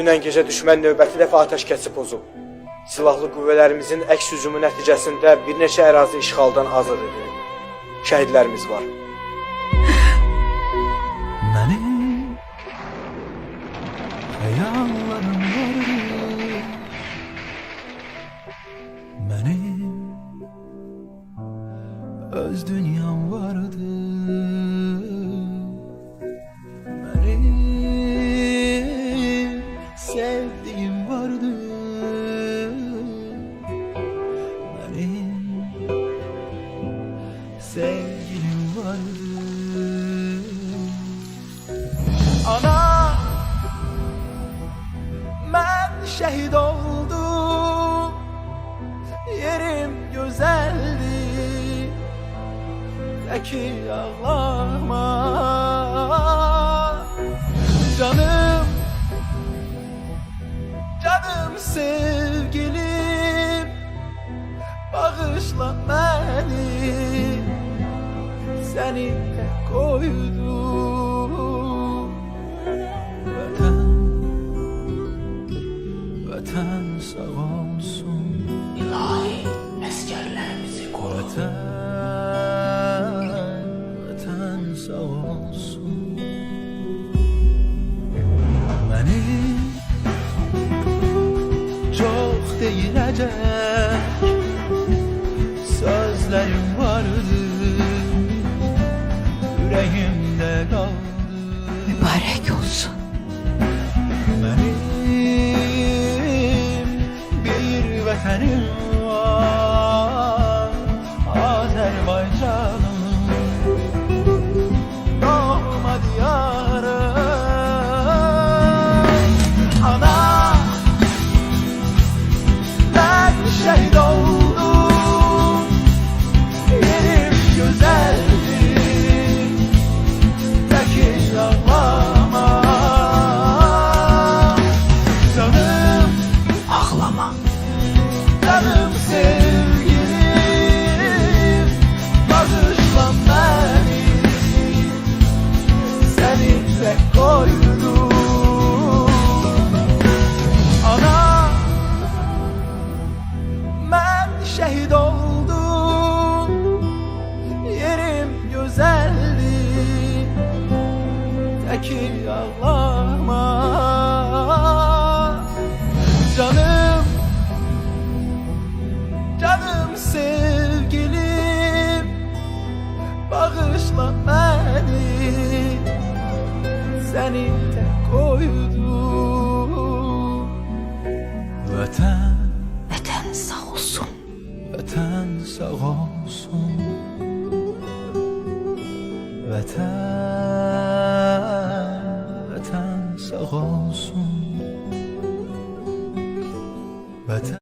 Dünən gecə düşmən növbəti dəfə atəşkəsi pozub. Silahlı qüvvələrimizin əks hücumu nəticəsində bir neçə ərazi işğaldan azad edilib. Şəhidlərimiz var. Benim öz dünyam sevdiğim vardı. Benim sevgilim vardı. Ana Ben şehit oldum. Yerim güzeldi. Peki ağlama Bağışla beni. Seni tek koydum. Vatan Vatan sağ olsun. İlahi eskerlerimizi koru. Vatan Vatan sağ olsun. Benim Çok değilecek Canım sevgilim Bağışla beni. Seni tek koydum. Ana Ben şehit oldum. Yerim güzeldi. Tekin ağlama Vatan sağ olsun. Vatan, vatan sağ olsun.